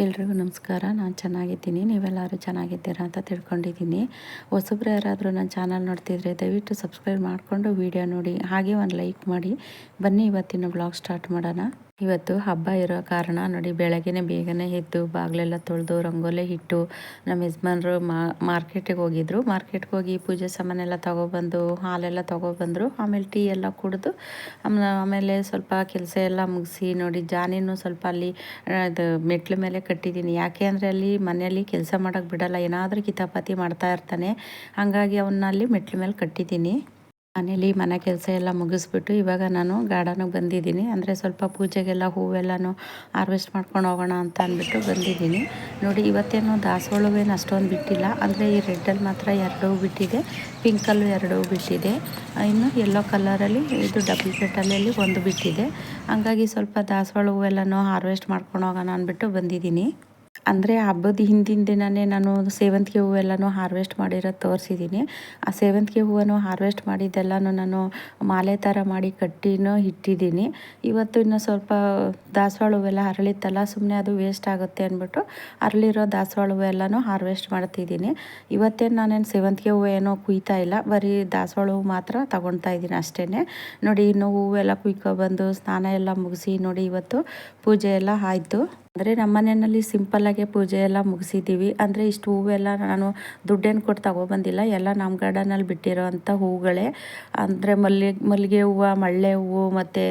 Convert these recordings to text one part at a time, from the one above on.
ಎಲ್ರಿಗೂ ನಮಸ್ಕಾರ. ನಾನು ಚೆನ್ನಾಗಿದ್ದೀನಿ. ನೀವೆಲ್ಲರೂ ಚೆನ್ನಾಗಿದ್ದೀರಾ ಅಂತ ತಿಳ್ಕೊಂಡಿದ್ದೀನಿ. ಹೊಸಬ್ರು ಯಾರಾದರೂ ನನ್ನ ಚಾನಲ್ ನೋಡ್ತಿದ್ರೆ ದಯವಿಟ್ಟು ಸಬ್ಸ್ಕ್ರೈಬ್ ಮಾಡಿಕೊಂಡು ವೀಡಿಯೋ ನೋಡಿ, ಹಾಗೆ ಒಂದು ಲೈಕ್ ಮಾಡಿ. ಬನ್ನಿ ಇವತ್ತಿನ ಬ್ಲಾಗ್ ಸ್ಟಾರ್ಟ್ ಮಾಡೋಣ. ಇವತ್ತು ಹಬ್ಬ ಇರೋ ಕಾರಣ ನೋಡಿ, ಬೆಳಗ್ಗೆನೆ ಬೇಗನೆ ಎದ್ದು ಬಾಗಿಲೆಲ್ಲ ತೊಳೆದು ರಂಗೋಲೆ ಇಟ್ಟು ನಮ್ಮ ಯಜಮಾನರು ಮಾರ್ಕೆಟಿಗೆ ಹೋಗಿದ್ರು. ಮಾರ್ಕೆಟ್ಗೆ ಹೋಗಿ ಪೂಜೆ ಸಾಮಾನೆಲ್ಲ ತೊಗೊಬಂದು, ಹಾಲೆಲ್ಲ ತೊಗೊಬಂದರು. ಆಮೇಲೆ ಟೀ ಎಲ್ಲ ಕುಡಿದು ಆಮೇಲೆ ಸ್ವಲ್ಪ ಕೆಲಸ ಎಲ್ಲ ಮುಗಿಸಿ ನೋಡಿ, ಜಾನಿನೂ ಸ್ವಲ್ಪ ಅಲ್ಲಿ ಅದು ಮೆಟ್ಲ ಮೇಲೆ ಕಟ್ಟಿದ್ದೀನಿ. ಯಾಕೆ ಅಂದರೆ ಅಲ್ಲಿ ಮನೆಯಲ್ಲಿ ಕೆಲಸ ಮಾಡೋಕ್ಕೆ ಬಿಡೋಲ್ಲ. ಏನಾದರೂ ಕಿತಾಪಾತಿ ಮಾಡ್ತಾ ಇರ್ತಾನೆ. ಹಾಗಾಗಿ ಅವನ್ನ ಅಲ್ಲಿ ಮೆಟ್ಲ ಮೇಲೆ ಕಟ್ಟಿದ್ದೀನಿ. ಮನೇಲಿ ಮನೆ ಕೆಲಸ ಎಲ್ಲ ಮುಗಿಸ್ಬಿಟ್ಟು ಇವಾಗ ನಾನು ಗಾರ್ಡನಿಗೆ ಬಂದಿದ್ದೀನಿ. ಅಂದರೆ ಸ್ವಲ್ಪ ಪೂಜೆಗೆಲ್ಲ ಹೂವೆಲ್ಲನೂ ಹಾರ್ವೆಸ್ಟ್ ಮಾಡ್ಕೊಂಡು ಹೋಗೋಣ ಅಂತ ಅಂದ್ಬಿಟ್ಟು ಬಂದಿದ್ದೀನಿ. ನೋಡಿ, ಇವತ್ತೇನು ದಾಸವಾಳವೇನು ಅಷ್ಟೊಂದು ಬಿಟ್ಟಿಲ್ಲ. ಅಂದರೆ ಈ ರೆಡ್ಡಲ್ಲಿ ಮಾತ್ರ ಎರಡು ಬಿಟ್ಟಿದೆ. ಪಿಂಕಲ್ಲೂ ಎರಡು ಬಿಟ್ಟಿದೆ. ಇನ್ನು ಯೆಲ್ಲೋ ಕಲರಲ್ಲಿ ಇದು ಡಬಲ್ ಪೆಟಲಲ್ಲಿ ಒಂದು ಬಿಟ್ಟಿದೆ. ಹಂಗಾಗಿ ಸ್ವಲ್ಪ ದಾಸವಾಳ ಹೂವೆಲ್ಲನೂ ಹಾರ್ವೆಸ್ಟ್ ಮಾಡ್ಕೊಂಡು ಹೋಗೋಣ ಅಂದ್ಬಿಟ್ಟು ಬಂದಿದ್ದೀನಿ. ಅಂದರೆ ಹಬ್ಬದ ಹಿಂದಿನ ದಿನವೇ ನಾನು ಸೇವಂತಿಗೆ ಹೂವೆಲ್ಲನೂ ಹಾರ್ವೆಸ್ಟ್ ಮಾಡಿರೋದು ತೋರಿಸಿದ್ದೀನಿ ಆ ಸೇವಂತಿಗೆ ಹೂವನ್ನು ಹಾರ್ವೆಸ್ಟ್ ಮಾಡಿದ್ದೆಲ್ಲನೂ ನಾನು ಮಾಲೆ ಥರ ಮಾಡಿ ಕಟ್ಟಿನೂ ಇಟ್ಟಿದ್ದೀನಿ ಇವತ್ತು ಇನ್ನು ಸ್ವಲ್ಪ ದಾಸವಾಳ ಹೂವೆಲ್ಲ ಅರಳಿತ್ತಲ್ಲ ಸುಮ್ಮನೆ ಅದು ವೇಸ್ಟ್ ಆಗುತ್ತೆ ಅಂದ್ಬಿಟ್ಟು ಅರಳಿರೋ ದಾಸವಾಳ ಹೂವೆಲ್ಲನೂ ಹಾರ್ವೆಸ್ಟ್ ಮಾಡ್ತಿದ್ದೀನಿ ಇವತ್ತೇನು ನಾನೇನು ಸೇವಂತಿಗೆ ಹೂವು ಏನೋ ಕುಯ್ತಾ ಇಲ್ಲ, ಬರೀ ದಾಸವಾಳ ಹೂವು ಮಾತ್ರ ತಗೊಳ್ತಾ ಇದ್ದೀನಿ ಅಷ್ಟೇ ನೋಡಿ, ಇನ್ನು ಹೂವೆಲ್ಲ ಕುಯ್ಕೊಬಂದು ಸ್ನಾನ ಎಲ್ಲ ಮುಗಿಸಿ ನೋಡಿ ಇವತ್ತು ಪೂಜೆ ಎಲ್ಲ ಆಯಿತು. ಅಂದರೆ ನಮ್ಮ ಮನೆಯಲ್ಲಿ ಸಿಂಪಲ್ಲಾಗೆ ಪೂಜೆ ಎಲ್ಲ ಮುಗಿಸಿದ್ದೀವಿ ಅಂದರೆ ಇಷ್ಟು ಹೂವೆಲ್ಲ ನಾನು ದುಡ್ಡೇನು ಕೊಟ್ಟು ತಗೊಬಂದಿಲ್ಲ ಎಲ್ಲ ನಮ್ಮ ಗಾರ್ಡನಲ್ಲಿ ಬಿಟ್ಟಿರೋ ಅಂಥ ಹೂಗಳೇ. ಅಂದರೆ ಮಲ್ಲಿಗೆ ಮಲ್ಲಿಗೆ ಹೂವು, ಮಳ್ಳೆ ಹೂವು ಮತ್ತು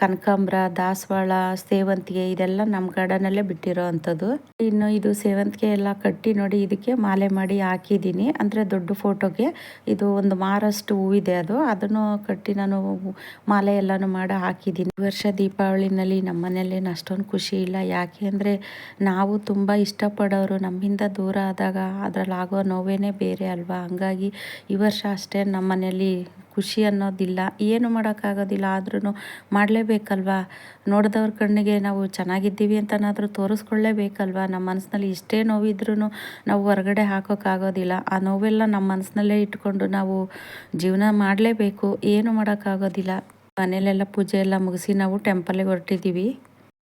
ಕನಕಾಂಬ್ರ, ದಾಸವಾಳ, ಸೇವಂತಿಗೆ ಇದೆಲ್ಲ ನಮ್ಮ ಗಾರ್ಡನಲ್ಲೇ ಬಿಟ್ಟಿರೋ ಅಂಥದ್ದು ಇನ್ನು ಇದು ಸೇವಂತಿಗೆ ಎಲ್ಲ ಕಟ್ಟಿ ನೋಡಿ ಇದಕ್ಕೆ ಮಾಲೆ ಮಾಡಿ ಹಾಕಿದ್ದೀನಿ. ಅಂದರೆ ದೊಡ್ಡ ಫೋಟೋಗೆ ಇದು ಒಂದು ಮಾರಷ್ಟು ಹೂವಿದೆ ಅದು. ಅದನ್ನು ಕಟ್ಟಿ ನಾನು ಮಾಲೆ ಎಲ್ಲನೂ ಮಾಡಿ ಹಾಕಿದ್ದೀನಿ. ವರ್ಷ ದೀಪಾವಳಿನಲ್ಲಿ ನಮ್ಮ ಮನೇಲಿ ಅಷ್ಟೊಂದು ಖುಷಿ ಇಲ್ಲ. ಯಾಕೆ ಯಾಕೆ ಅಂದರೆ ನಾವು ತುಂಬ ಇಷ್ಟಪಡೋರು ನಮ್ಮಿಂದ ದೂರ ಆದಾಗ ಅದರಲ್ಲಿ ಆಗೋ ನೋವೇ ಬೇರೆ ಅಲ್ವಾ? ಹಂಗಾಗಿ ಈ ವರ್ಷ ಅಷ್ಟೇ ನಮ್ಮ ಮನೆಯಲ್ಲಿ ಖುಷಿ ಅನ್ನೋದಿಲ್ಲ. ಏನು ಮಾಡೋಕ್ಕಾಗೋದಿಲ್ಲ. ಆದ್ರೂ ಮಾಡಲೇಬೇಕಲ್ವಾ? ನೋಡಿದವ್ರ ಕಣ್ಣಿಗೆ ನಾವು ಚೆನ್ನಾಗಿದ್ದೀವಿ ಅಂತನಾದರೂ ತೋರಿಸ್ಕೊಳ್ಳೇಬೇಕಲ್ವಾ? ನಮ್ಮ ಮನಸ್ಸಿನಲ್ಲಿ ಇಷ್ಟೇ ನೋವಿದ್ರೂ ನಾವು ಹೊರಗಡೆ ಹಾಕೋಕ್ಕಾಗೋದಿಲ್ಲ. ಆ ನೋವೆಲ್ಲ ನಮ್ಮ ಮನಸ್ಸಿನಲ್ಲೇ ಇಟ್ಕೊಂಡು ನಾವು ಜೀವನ ಮಾಡಲೇಬೇಕು. ಏನು ಮಾಡೋಕ್ಕಾಗೋದಿಲ್ಲ. ಮನೇಲೆಲ್ಲ ಪೂಜೆ ಎಲ್ಲ ಮುಗಿಸಿ ನಾವು ಟೆಂಪಲ್ಗೆ ಹೊರಟಿದ್ದೀವಿ.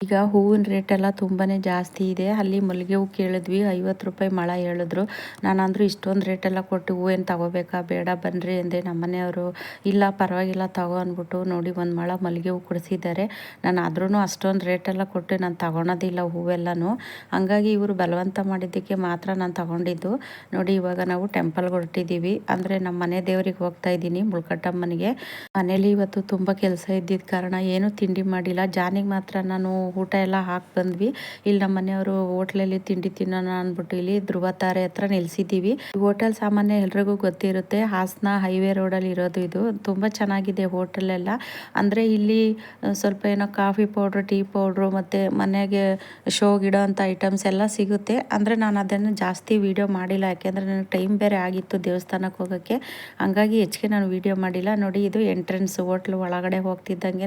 ಈಗ ಹೂವಿನ ರೇಟೆಲ್ಲ ತುಂಬಾ ಜಾಸ್ತಿ ಇದೆ. ಅಲ್ಲಿ ಮಲ್ಲಿಗೆ ಹೂ ಕೇಳಿದ್ವಿ, ಐವತ್ತು ರೂಪಾಯಿ ಮೊಳ ಹೇಳಿದ್ರು. ನಾನಂದ್ರು ಇಷ್ಟೊಂದು ರೇಟೆಲ್ಲ ಕೊಟ್ಟು ಹೂವೇನು ತಗೋಬೇಕಾ? ಬೇಡ ಬನ್ನಿರಿ ಅಂದೆ. ನಮ್ಮ ಮನೆಯವರು, ಇಲ್ಲ ಪರವಾಗಿಲ್ಲ ತಗೋ ಅಂದ್ಬಿಟ್ಟು ನೋಡಿ ಒಂದು ಮೊಳ ಮಲ್ಲಿಗೆ ಹೂ ಕೊಡಿಸಿದ್ದಾರೆ. ನಾನು ಆದ್ರೂ ಅಷ್ಟೊಂದು ರೇಟೆಲ್ಲ ಕೊಟ್ಟು ನಾನು ತಗೊಳೋದಿಲ್ಲ ಹೂವೆಲ್ಲನೂ. ಹಂಗಾಗಿ ಇವರು ಬಲವಂತ ಮಾಡಿದ್ದಕ್ಕೆ ಮಾತ್ರ ನಾನು ತಗೊಂಡಿದ್ದು. ನೋಡಿ ಇವಾಗ ನಾವು ಟೆಂಪಲ್ಗೆ ಹೊರಟಿದ್ದೀವಿ ಅಂದರೆ ನಮ್ಮ ಮನೆ ದೇವರಿಗೆ ಹೋಗ್ತಾ ಇದ್ದೀನಿ ಮುಳ್ಕಟ್ಟಮ್ಮನಿಗೆ. ಮನೇಲಿ ಇವತ್ತು ತುಂಬ ಕೆಲಸ ಇದ್ದಿದ್ದ ಕಾರಣ ಏನೂ ತಿಂಡಿ ಮಾಡಿಲ್ಲ. ಜಾನಿಗೆ ಮಾತ್ರ ನಾನು ಊಟ ಎಲ್ಲ ಹಾಕಿ ಬಂದ್ವಿ. ಇಲ್ಲಿ ನಮ್ಮ ಮನೆಯವರು ಹೋಟ್ಲಲ್ಲಿ ತಿಂಡಿ ತಿನ್ನೋಣ ಅಂದ್ಬಿಟ್ಟು ಇಲ್ಲಿ ಧ್ರುವ ತಾರೆ ಹತ್ರ ನಿಲ್ಸಿದ್ದೀವಿ ಹೋಟೆಲ್ ಸಾಮಾನ್ಯ ಎಲ್ರಿಗೂ ಗೊತ್ತಿರುತ್ತೆ. ಹಾಸನ ಹೈವೇ ರೋಡಲ್ಲಿ ಇರೋದು ಇದು. ತುಂಬ ಚೆನ್ನಾಗಿದೆ ಹೋಟೆಲ್ ಎಲ್ಲ. ಅಂದರೆ ಇಲ್ಲಿ ಸ್ವಲ್ಪ ಏನೋ ಕಾಫಿ ಪೌಡ್ರ್, ಟೀ ಪೌಡ್ರು ಮತ್ತು ಮನೆಗೆ ಶೋಗಿಡೋ ಅಂಥ ಐಟಮ್ಸ್ ಎಲ್ಲ ಸಿಗುತ್ತೆ. ಅಂದರೆ ನಾನು ಅದನ್ನು ಜಾಸ್ತಿ ವೀಡಿಯೋ ಮಾಡಿಲ್ಲ. ಯಾಕೆಂದರೆ ನನಗೆ ಟೈಮ್ ಬೇರೆ ಆಗಿತ್ತು ದೇವಸ್ಥಾನಕ್ಕೆ ಹೋಗೋಕ್ಕೆ. ಹಂಗಾಗಿ ಹೆಚ್ಚಿಗೆ ನಾನು ವೀಡಿಯೋ ಮಾಡಿಲ್ಲ. ನೋಡಿ ಇದು ಎಂಟ್ರೆನ್ಸ್ ಹೋಟ್ಲ್ ಒಳಗಡೆ ಹೋಗ್ತಿದ್ದಂಗೆ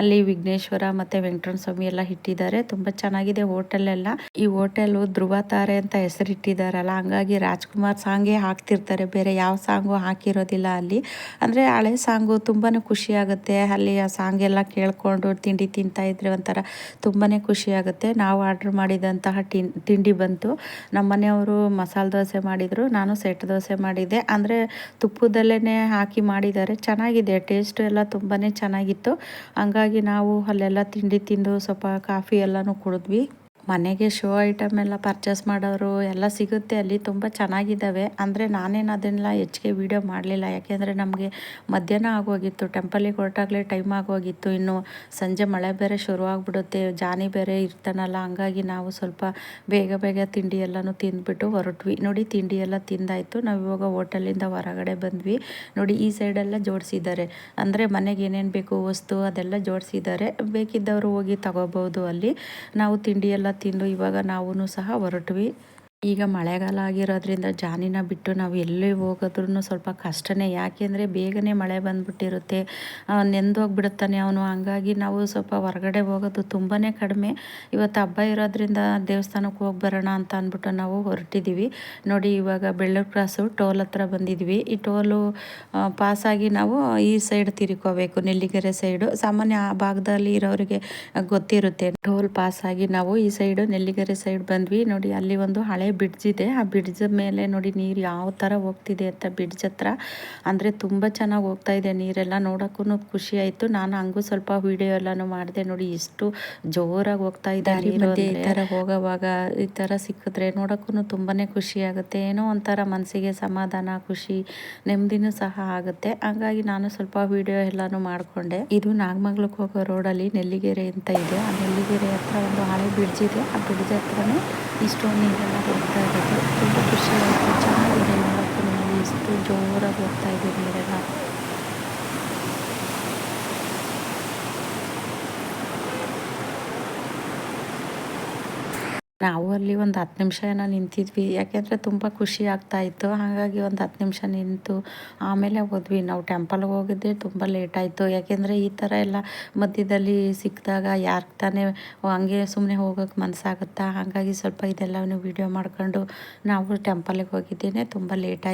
ಅಲ್ಲಿ ವಿಘ್ನೇಶ್ವರ ಮತ್ತು ವೆಂಕಟರಮಣ ಸ್ವಾಮಿ ಎಲ್ಲ ಇಟ್ಟಿದ್ದಾರೆ. ತುಂಬಾ ಚೆನ್ನಾಗಿದೆ ಹೋಟೆಲ್ ಎಲ್ಲ. ಈ ಹೋಟೆಲ್ ಧ್ರುವ ತಾರೆ ಅಂತ ಹೆಸರಿಟ್ಟಿದಾರಲ್ಲ ಹಂಗಾಗಿ ರಾಜ್ಕುಮಾರ್ ಸಾಂಗೇ ಹಾಕ್ತಿರ್ತಾರೆ. ಬೇರೆ ಯಾವ ಸಾಂಗು ಹಾಕಿರೋದಿಲ್ಲ ಅಲ್ಲಿ. ಅಂದ್ರೆ ಹಳೆ ಸಾಂಗು ತುಂಬಾ ಖುಷಿ ಆಗುತ್ತೆ. ಅಲ್ಲಿ ಆ ಸಾಂಗ್ ಎಲ್ಲ ಕೇಳ್ಕೊಂಡು ತಿಂಡಿ ತಿಂತಾ ಇದ್ರೆ ಒಂಥರ ತುಂಬಾ ಖುಷಿ ಆಗುತ್ತೆ. ನಾವು ಆರ್ಡರ್ ಮಾಡಿದಂತಹ ತಿಂಡಿ ಬಂತು. ನಮ್ಮ ಮನೆಯವರು ಮಸಾಲೆ ದೋಸೆ ಮಾಡಿದ್ರು, ನಾನು ಸೆಟ್ ದೋಸೆ ಮಾಡಿದೆ ಅಂದರೆ ತುಪ್ಪದಲ್ಲೇ ಹಾಕಿ ಮಾಡಿದ್ದಾರೆ. ಚೆನ್ನಾಗಿದೆ ಟೇಸ್ಟ್ ಎಲ್ಲ ತುಂಬಾ ಚೆನ್ನಾಗಿತ್ತು. ಹಂಗಾಗಿ ನಾವು ಅಲ್ಲೆಲ್ಲ ತಿಂಡಿ ತಿಂದು ಸ್ವಲ್ಪ ಕಾಫಿ ಎಲ್ಲನೂ ಕುಡಿದ್ವಿ. ಮನೆಗೆ ಶೋ ಐಟಮ್ ಎಲ್ಲ ಪರ್ಚೇಸ್ ಮಾಡೋರು ಎಲ್ಲ ಸಿಗುತ್ತೆ, ಅಲ್ಲಿ ತುಂಬ ಚೆನ್ನಾಗಿದ್ದಾವೆ. ಅಂದರೆ ನಾನೇನು ಅದನ್ನೆಲ್ಲ ಹೆಚ್ಚಿಗೆ ವೀಡಿಯೋ ಮಾಡಲಿಲ್ಲ. ಯಾಕೆಂದರೆ ನಮಗೆ ಮಧ್ಯಾಹ್ನ ಆಗೋಗಿತ್ತು ಟೆಂಪಲಿಗೆ ಹೊರಟಾಗಲೇ ಟೈಮ್ ಆಗೋಗಿತ್ತು. ಇನ್ನು ಸಂಜೆ ಮಳೆ ಬೇರೆ ಶುರುವಾಗ್ಬಿಡುತ್ತೆ ಜಾನಿ ಬೇರೆ ಇರ್ತಾನಲ್ಲ, ಹಂಗಾಗಿ ನಾವು ಸ್ವಲ್ಪ ಬೇಗ ಬೇಗ ತಿಂಡಿ ಎಲ್ಲನೂ ತಿಂದ್ಬಿಟ್ಟು ಹೊರಟ್ವಿ. ನೋಡಿ, ತಿಂಡಿ ಎಲ್ಲ ತಿಂದಾಯಿತು. ನಾವು ಇವಾಗ ಹೋಟೆಲಿಂದ ಹೊರಗಡೆ ಬಂದ್ವಿ. ನೋಡಿ, ಈ ಸೈಡೆಲ್ಲ ಜೋಡಿಸಿದ್ದಾರೆ. ಅಂದರೆ ಮನೆಗೆ ಏನೇನು ಬೇಕು, ವಸ್ತು ಅದೆಲ್ಲ ಜೋಡಿಸಿದ್ದಾರೆ. ಬೇಕಿದ್ದವರು ಹೋಗಿ ತಗೋಬೋದು ಅಲ್ಲಿ. ನಾವು ತಿಂಡಿ ಎಲ್ಲ ತಿಂದು ಇವಾಗ ನಾವೂ ಸಹ ಹೊರಟ್ವಿ. ಈಗ ಮಳೆಗಾಲ ಆಗಿರೋದ್ರಿಂದ ಜಾನಿನ ಬಿಟ್ಟು ನಾವು ಎಲ್ಲೇ ಹೋಗೋದ್ರೂ ಸ್ವಲ್ಪ ಕಷ್ಟನೇ. ಯಾಕೆಂದರೆ ಬೇಗನೆ ಮಳೆ ಬಂದುಬಿಟ್ಟಿರುತ್ತೆ. ನೆಂದೋಗ್ಬಿಡುತ್ತಾನೆ ಅವನು. ಹಂಗಾಗಿ ನಾವು ಸ್ವಲ್ಪ ಹೊರಗಡೆ ಹೋಗೋದು ತುಂಬಾ ಕಡಿಮೆ. ಇವತ್ತು ಹಬ್ಬ ಇರೋದ್ರಿಂದ ದೇವಸ್ಥಾನಕ್ಕೆ ಹೋಗಿ ಬರೋಣ ಅಂತ ಅಂದ್ಬಿಟ್ಟು ನಾವು ಹೊರಟಿದ್ದೀವಿ ನೋಡಿ, ಇವಾಗ ಬೆಳ್ಳೂರು ಕ್ರಾಸು ಟೋಲ್ ಹತ್ರ ಬಂದಿದ್ವಿ. ಈ ಟೋಲು ಪಾಸಾಗಿ ನಾವು ಈ ಸೈಡ್ ತಿರ್ಕೋಬೇಕು, ನೆಲ್ಲಿಗೆರೆ ಸೈಡು. ಸಾಮಾನ್ಯ ಆ ಭಾಗದಲ್ಲಿ ಇರೋರಿಗೆ ಗೊತ್ತಿರುತ್ತೆ. ಟೋಲ್ ಪಾಸಾಗಿ ನಾವು ಈ ಸೈಡು, ನೆಲ್ಲಿಗೆರೆ ಸೈಡ್ ಬಂದ್ವಿ. ನೋಡಿ, ಅಲ್ಲಿ ಒಂದು ಹಳೆ ಬ್ರಿಡ್ಜ್ ಇದೆ ಆ ಬ್ರಿಡ್ಜ್ ಮೇಲೆ ನೋಡಿ ನೀರು ಯಾವ ಥರ ಹೋಗ್ತಿದೆ ಅಂತ ಬ್ರಿಡ್ಜ್ ಹತ್ರ. ಅಂದರೆ ತುಂಬ ಚೆನ್ನಾಗಿ ಹೋಗ್ತಾ ಇದೆ ನೀರೆಲ್ಲ. ನೋಡೋಕ್ಕೂ ಖುಷಿ ಆಯಿತು. ನಾನು ಹಂಗೂ ಸ್ವಲ್ಪ ವಿಡಿಯೋ ಎಲ್ಲನೂ ಮಾಡಿದೆ ನೋಡಿ ಎಷ್ಟು ಜೋರಾಗಿ ಹೋಗ್ತಾ ಇದೆ ಈ ಥರ ಹೋಗೋವಾಗ ಈ ಥರ ಸಿಕ್ಕಿದ್ರೆ ನೋಡೋಕ್ಕೂ ತುಂಬಾ ಖುಷಿ ಆಗುತ್ತೆ. ಏನೋ ಒಂಥರ ಮನಸ್ಸಿಗೆ ಸಮಾಧಾನ ಖುಷಿ ನೆಮ್ಮದಿನೂ ಸಹ ಆಗುತ್ತೆ. ಹಾಗಾಗಿ ನಾನು ಸ್ವಲ್ಪ ವಿಡಿಯೋ ಎಲ್ಲನೂ ಮಾಡಿಕೊಂಡೆ. ಇದು ನಾಗಮಂಗ್ಲಕ್ಕೆ ಹೋಗೋ ರೋಡಲ್ಲಿ ನೆಲ್ಲಿಗೆರೆ ಅಂತ ಇದೆ. ಆ ನೆಲ್ಲಿಗೆರೆ ಹತ್ರ ಒಂದು ಹಳೆ ಬ್ರಿಡ್ಜ್ ಇದೆ. ಆ ಬ್ರಿಡ್ಜ್ ಹತ್ರನೇ ಇಷ್ಟೊಂದು ನೀರೆಲ್ಲ ಹೋಗ್ತಾ ಇರೋದು ತುಂಬ ಖುಷಿ ಆಯಿತು ಚೆನ್ನಾಗಿದೆ ನೋಡೋಕ್ಕೂ ಎಷ್ಟು ಜೋರಾಗಿ ಹೋಗ್ತಾ ಇದೆ ನೀರೆಲ್ಲ ನಾವು ಅಲ್ಲಿ ಒಂದು ಹತ್ತು ನಿಮಿಷ ಏನೋ ನಿಂತಿದ್ವಿ. ಯಾಕೆಂದರೆ ತುಂಬ ಖುಷಿ ಆಗ್ತಾ ಇತ್ತು. ಹಾಗಾಗಿ ಒಂದು ಹತ್ತು ನಿಮಿಷ ನಿಂತು ಆಮೇಲೆ ಹೋದ್ವಿ. ನಾವು ಟೆಂಪಲ್ಗೆ ಹೋಗಿದ್ದೆ. ತುಂಬ ಲೇಟ್ ಆಯಿತು. ಯಾಕೆಂದರೆ ಈ ಥರ ಎಲ್ಲ ಮಧ್ಯದಲ್ಲಿ ಸಿಕ್ಕಿದಾಗ ಯಾರು ತಾನೇ ಹಂಗೆ ಸುಮ್ಮನೆ ಹೋಗೋಕ್ಕೆ ಮನಸ್ಸಾಗುತ್ತಾ ಹಾಗಾಗಿ ಸ್ವಲ್ಪ ಇದೆಲ್ಲವೂ ವೀಡಿಯೋ ಮಾಡ್ಕೊಂಡು ನಾವು ಟೆಂಪಲ್ಗೆ ಹೋಗಿದ್ದೇನೆ. ತುಂಬ ಲೇಟ್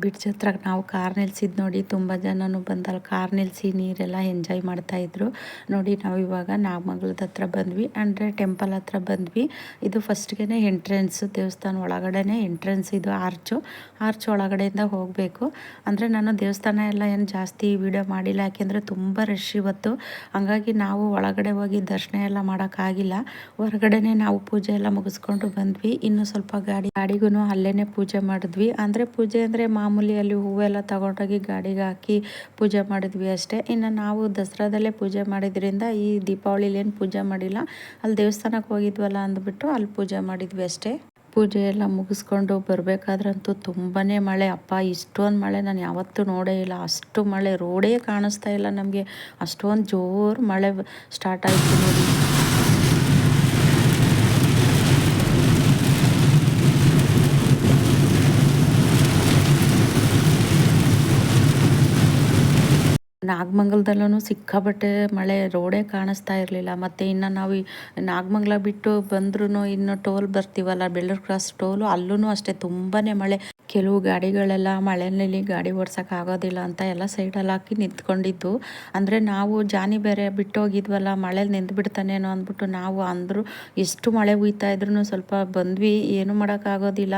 ಬ್ರಿಡ್ಜ್ ಹತ್ರ ನಾವು ಕಾರ್ ನಿಲ್ಸಿದ್ದು ನೋಡಿ ತುಂಬ ಜನನು ಬಂದಲ್ಲಿ ಕಾರ್ ನಿಲ್ಲಿಸಿ ನೀರೆಲ್ಲ ಎಂಜಾಯ್ ಮಾಡ್ತಾಯಿದ್ರು ನೋಡಿ ನಾವು ಇವಾಗ ನಾಗಮಂಗಲದ ಹತ್ರ ಬಂದ್ವಿ. ಅಂದರೆ ಟೆಂಪಲ್ ಹತ್ರ ಬಂದ್ವಿ. ಇದು ಫಸ್ಟ್ಗೆ ಎಂಟ್ರೆನ್ಸ್ ದೇವಸ್ಥಾನ ಒಳಗಡೆ ಎಂಟ್ರೆನ್ಸ್ ಇದು ಆರ್ಚು ಆರ್ಚ್ ಒಳಗಡೆಯಿಂದ ಹೋಗಬೇಕು. ಅಂದರೆ ನಾನು ದೇವಸ್ಥಾನ ಎಲ್ಲ ಏನು ಜಾಸ್ತಿ ವಿಡಿಯೋ ಮಾಡಿಲ್ಲ. ಯಾಕೆಂದರೆ ತುಂಬ ರಶ್ ಇವತ್ತು. ಹಂಗಾಗಿ ನಾವು ಒಳಗಡೆ ಹೋಗಿ ದರ್ಶನ ಎಲ್ಲ ಮಾಡೋಕ್ಕಾಗಿಲ್ಲ. ಹೊರಗಡೆನೆ ನಾವು ಪೂಜೆ ಎಲ್ಲ ಮುಗಿಸ್ಕೊಂಡು ಬಂದ್ವಿ. ಇನ್ನು ಸ್ವಲ್ಪ ಗಾಡಿ ಗಾಡಿಗೂ ಅಲ್ಲೇ ಪೂಜೆ ಮಾಡಿದ್ವಿ. ಅಂದರೆ ಪೂಜೆ ಅಂದರೆ ಮಾ ಮಾಮೂಲಿ ಅಲ್ಲಿ ಹೂವೆಲ್ಲ ತಗೊಂಡೋಗಿ ಗಾಡಿಗೆ ಹಾಕಿ ಪೂಜೆ ಮಾಡಿದ್ವಿ ಅಷ್ಟೇ. ಇನ್ನು ನಾವು ದಸರಾದಲ್ಲೇ ಪೂಜೆ ಮಾಡಿದ್ರಿಂದ ಈ ದೀಪಾವಳಿಲಿ ಏನು ಪೂಜೆ ಮಾಡಿಲ್ಲ. ಅಲ್ಲಿ ದೇವಸ್ಥಾನಕ್ಕೆ ಹೋಗಿದ್ವಲ್ಲ ಅಂದ್ಬಿಟ್ಟು ಅಲ್ಲಿ ಪೂಜೆ ಮಾಡಿದ್ವಿ ಅಷ್ಟೇ. ಪೂಜೆ ಎಲ್ಲ ಮುಗಿಸ್ಕೊಂಡು ಬರಬೇಕಾದ್ರಂತೂ ತುಂಬಾ ಮಳೆ. ಅಪ್ಪ, ಇಷ್ಟೊಂದು ಮಳೆ. ನಾನು ಯಾವತ್ತೂ ನೋಡೇ ಇಲ್ಲ. ಅಷ್ಟು ಮಳೆ. ರೋಡೇ ಕಾಣಿಸ್ತಾ ಇಲ್ಲ ನಮಗೆ. ಅಷ್ಟೊಂದು ಜೋರು ಮಳೆ ಸ್ಟಾರ್ಟ್ ಆಯಿತು ನೋಡಿ. ನಾಗಮಂಗಲದಲ್ಲೂ ಸಿಕ್ಕಾಬಟ್ಟೆ ಮಳೆ ರೋಡೇ ಕಾಣಿಸ್ತಾ ಇರಲಿಲ್ಲ. ಮತ್ತು ಇನ್ನು ನಾವು ನಾಗಮಂಗಲ ಬಿಟ್ಟು ಬಂದ್ರೂ ಇನ್ನು ಟೋಲ್ ಬರ್ತೀವಲ್ಲ, ಬೆಳ್ಳೂರು ಕ್ರಾಸ್ ಟೋಲು ಅಲ್ಲೂ ಅಷ್ಟೇ ತುಂಬಾ ಮಳೆ. ಕೆಲವು ಗಾಡಿಗಳೆಲ್ಲ ಮಳೆಯಲ್ಲಿ ಗಾಡಿ ಓಡ್ಸೋಕೆ ಆಗೋದಿಲ್ಲ ಅಂತ ಎಲ್ಲ ಸೈಡಲ್ಲಿ ಹಾಕಿ ನಿಂತ್ಕೊಂಡಿದ್ದು. ಅಂದರೆ ನಾವು ಜಾನಿ ಬೇರೆ ಬಿಟ್ಟು ಹೋಗಿದ್ವಲ್ಲ ಮಳೇಲಿ ನಿಂತು ಬಿಡ್ತಾನೇನೋ ಅಂದ್ಬಿಟ್ಟು ನಾವು ಅಂದರು ಎಷ್ಟು ಮಳೆ ಹುಯ್ತಾ ಇದ್ರೂ ಸ್ವಲ್ಪ ಬಂದ್ವಿ, ಏನು ಮಾಡೋಕ್ಕಾಗೋದಿಲ್ಲ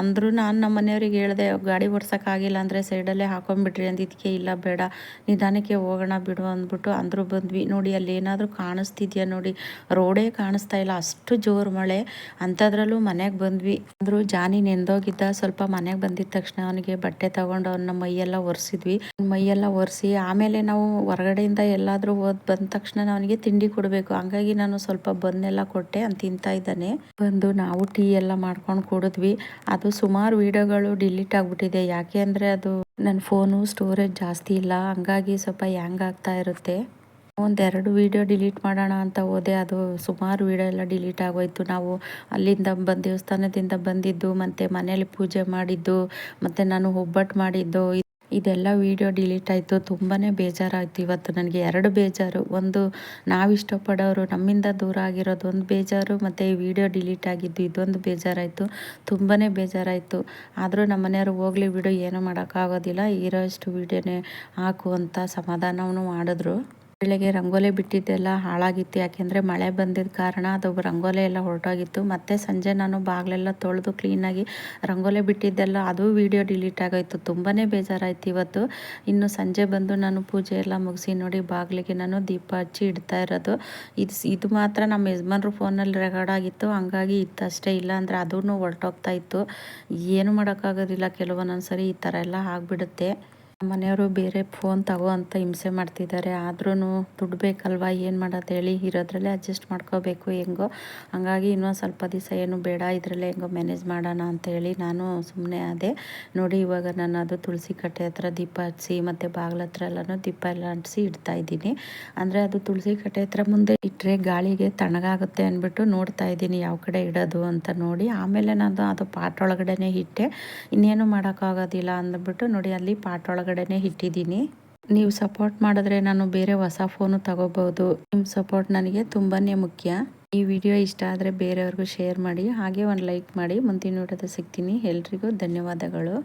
ಅಂದರೂ ನಾನು ನಮ್ಮ ಮನೆಯವ್ರಿಗೆ ಹೇಳಿದೆ, ಗಾಡಿ ಓಡ್ಸೋಕ್ಕಾಗಿಲ್ಲ ಅಂದರೆ ಸೈಡಲ್ಲೇ ಹಾಕೊಂಡ್ಬಿಟ್ರಿ ಅಂದಿದ್ದಕ್ಕೆ ಇಲ್ಲ, ಬೇಡ. ನಿಧಾನಕ್ಕೆ ಹೋಗೋಣ ಬಿಡು ಅಂದ್ಬಿಟ್ಟು ಅಂದರೂ ಬಂದ್ವಿ. ನೋಡಿ ಅಲ್ಲಿ ಏನಾದರೂ ಕಾಣಿಸ್ತಿದ್ಯಾ ನೋಡಿ? ರೋಡೇ ಕಾಣಿಸ್ತಾ ಇಲ್ಲ. ಅಷ್ಟು ಜೋರು ಮಳೆ. ಅಂಥದ್ರಲ್ಲೂ ಮನೆಗೆ ಬಂದ್ವಿ. ಅಂದರೂ ಜಾನಿ ನೆಂದೋಗಿದ್ದ. ಸ್ವಲ್ಪ ಮನೆಗೆ ಬಂದಿದ್ದ ತಕ್ಷಣ ಅವನಿಗೆ ಬಟ್ಟೆ ತಗೊಂಡು ಅವನ ಮೈಯೆಲ್ಲ ಒರೆಸಿದ್ವಿ. ಮೈಯೆಲ್ಲ ಒರೆಸಿ ಆಮೇಲೆ ನಾವು ಹೊರಗಡೆಯಿಂದ ಎಲ್ಲಾದರೂ ಓದ್ ಬಂದ ತಕ್ಷಣ ಅವನಿಗೆ ತಿಂಡಿ ಕೊಡಬೇಕು. ಹಂಗಾಗಿ ನಾನು ಸ್ವಲ್ಪ ಬಂದೆಲ್ಲ ಕೊಟ್ಟೆ ಅಂತ ತಿಂತಾ ಇದ್ದಾನೆ. ಬಂದು ನಾವು ಟೀ ಎಲ್ಲ ಮಾಡ್ಕೊಂಡು ಕುಡಿದ್ವಿ. ಅದು ಸುಮಾರು ವಿಡಿಯೋಗಳು ಡಿಲೀಟ್ ಆಗಿಬಿಟ್ಟಿದೆ. ಯಾಕೆ ಅಂದರೆ ಅದು ನನ್ನ ಫೋನು ಸ್ಟೋರೇಜ್ ಜಾಸ್ತಿ ಇಲ್ಲ, ಹಂಗಾಗಿ ಸ್ವಲ್ಪ ಹ್ಯಾಂಗ್ ಆಗ್ತಾ ಇರುತ್ತೆ. ಒಂದೆರಡು ವೀಡಿಯೋ ಡಿಲೀಟ್ ಮಾಡೋಣ ಅಂತ ಹೋದೆ, ಅದು ಸುಮಾರು ವೀಡಿಯೋ ಎಲ್ಲ ಡಿಲೀಟ್ ಆಗೋಯ್ತು. ನಾವು ಅಲ್ಲಿಂದ ಬಂದು ದೇವಸ್ಥಾನದಿಂದ ಬಂದಿದ್ದು, ಮತ್ತು ಮನೇಲಿ ಪೂಜೆ ಮಾಡಿದ್ದು, ಮತ್ತು ನಾನು ಒಬ್ಬಟ್ಟು ಮಾಡಿದ್ದು ಇದೆಲ್ಲ ವಿಡಿಯೋ ಡಿಲೀಟ್ ಆಯಿತು. ತುಂಬಾ ಬೇಜಾರಾಯಿತು ಇವತ್ತು ನನಗೆ. ಎರಡು ಬೇಜಾರು. ಒಂದು ನಾವು ಇಷ್ಟಪಡೋರು ನಮ್ಮಿಂದ ದೂರ ಆಗಿರೋದು ಒಂದು ಬೇಜಾರು, ಮತ್ತು ಈ ವಿಡಿಯೋ ಡಿಲೀಟ್ ಆಗಿದ್ದು ಇದೊಂದು ಬೇಜಾರಾಯಿತು. ತುಂಬಾ ಬೇಜಾರಾಯಿತು. ಆದರೂ ನಮ್ಮ ಮನೆಯವರು ಹೋಗ್ಲಿ ವಿಡಿಯೋ ಏನೂ ಮಾಡೋಕ್ಕಾಗೋದಿಲ್ಲ. ಇರೋಷ್ಟು ವೀಡಿಯೋನೇ ಹಾಕು ಅಂತ ಸಮಾಧಾನವೂ ಮಾಡಿದ್ರು. ಬೆಳಗ್ಗೆ ರಂಗೋಲಿ ಬಿಟ್ಟಿದ್ದೆಲ್ಲ ಹಾಳಾಗಿತ್ತು. ಯಾಕೆಂದರೆ ಮಳೆ ಬಂದಿದ್ದ ಕಾರಣ ಅದು ರಂಗೋಲಿ ಎಲ್ಲ ಹೊರಟೋಗಿತ್ತು. ಮತ್ತು ಸಂಜೆ ನಾನು ಬಾಗಿಲೆಲ್ಲ ತೊಳೆದು ಕ್ಲೀನಾಗಿ ರಂಗೋಲಿ ಬಿಟ್ಟಿದ್ದೆಲ್ಲ ಅದು ವೀಡಿಯೋ ಡಿಲೀಟ್ ಆಗೋಯಿತು. ತುಂಬಾ ಬೇಜಾರಾಯ್ತು ಇವತ್ತು. ಇನ್ನು ಸಂಜೆ ಬಂದು ನಾನು ಪೂಜೆ ಎಲ್ಲ ಮುಗಿಸಿ ನೋಡಿ ಬಾಗಿಲಿಗೆ ನಾನು ದೀಪ ಹಚ್ಚಿ ಇಡ್ತಾ ಇರೋದು. ಇದು ಇದು ಮಾತ್ರ ನಮ್ಮ ಯಜಮಾನ್ರು ಫೋನಲ್ಲಿ ರೆಕಾರ್ಡ್ ಆಗಿತ್ತು. ಹಂಗಾಗಿ ಇತ್ತಷ್ಟೇ ಇಲ್ಲ ಅಂದರೆ ಅದೂ ಹೊರಟೋಗ್ತಾ ಇತ್ತು. ಏನು ಮಾಡೋಕ್ಕಾಗೋದಿಲ್ಲ. ಕೆಲವೊಂದೊಂದು ಸರಿ ಈ ಥರ ಎಲ್ಲ ಆಗಿಬಿಡುತ್ತೆ. ಮನೆಯವರು ಬೇರೆ ಫೋನ್ ತಗೋ ಅಂತ ಹಿಂಸೆ ಮಾಡ್ತಿದ್ದಾರೆ. ಆದ್ರೂ ದುಡ್ಡು ಬೇಕಲ್ವಾ? ಏನು ಮಾಡೋದು ಹೇಳಿ? ಇರೋದ್ರಲ್ಲೇ ಅಡ್ಜಸ್ಟ್ ಮಾಡ್ಕೋಬೇಕು ಹೆಂಗೋ? ಹಂಗಾಗಿ ಇನ್ನೊಂದು ಸ್ವಲ್ಪ ದಿವಸ ಏನು ಬೇಡ, ಇದರಲ್ಲೇ ಹೆಂಗೋ ಮ್ಯಾನೇಜ್ ಮಾಡೋಣ ಅಂತೇಳಿ ನಾನು ಸುಮ್ಮನೆ ಅದೇ ನೋಡಿ ಇವಾಗ ನಾನು ಅದು ತುಳಸಿ ಕಟ್ಟೆ ಹತ್ರ ದೀಪ ಹಚ್ಚಿ, ಮತ್ತು ಬಾಗಿಲ ಹತ್ರ ಎಲ್ಲನೂ ದೀಪ ಎಲ್ಲ ಅಂಟಿಸಿ ಇಡ್ತಾ ಇದ್ದೀನಿ. ಅಂದರೆ ಅದು ತುಳಸಿ ಕಟ್ಟೆ ಹತ್ರ ಮುಂದೆ ಇಟ್ಟರೆ ಗಾಳಿಗೆ ತಣ್ಣಗಾಗುತ್ತೆ ಅಂದ್ಬಿಟ್ಟು ನೋಡ್ತಾ ಇದ್ದೀನಿ ಯಾವ ಕಡೆ ಇಡೋದು ಅಂತ ನೋಡಿ. ಆಮೇಲೆ ನಾನು ಅದು ಪಾಟ್ ಒಳಗಡೆನೇ ಇಟ್ಟೆ. ಇನ್ನೇನು ಮಾಡೋಕ್ಕಾಗೋದಿಲ್ಲ ಅಂದ್ಬಿಟ್ಟು ನೋಡಿ ಅಲ್ಲಿ ಪಾಟ್ ಒಳಗಡೆನೆ ಇಟ್ಟಿದ್ದೀನಿ. ನೀವು ಸಪೋರ್ಟ್ ಮಾಡಿದ್ರೆ ನಾನು ಬೇರೆ ಹೊಸ ಫೋನು ತಗೋಬಹುದು. ನಿಮ್ಮ ಸಪೋರ್ಟ್ ನನಗೆ ತುಂಬಾ ಮುಖ್ಯ. ಈ ವಿಡಿಯೋ ಇಷ್ಟ ಆದರೆ ಬೇರೆಯವ್ರಿಗೂ ಶೇರ್ ಮಾಡಿ, ಹಾಗೆ ಒಂದು ಲೈಕ್ ಮಾಡಿ. ಮುಂದಿನ ವಿಡಿಯೋದ ಸಿಗ್ತೀನಿ. ಎಲ್ರಿಗೂ ಧನ್ಯವಾದಗಳು.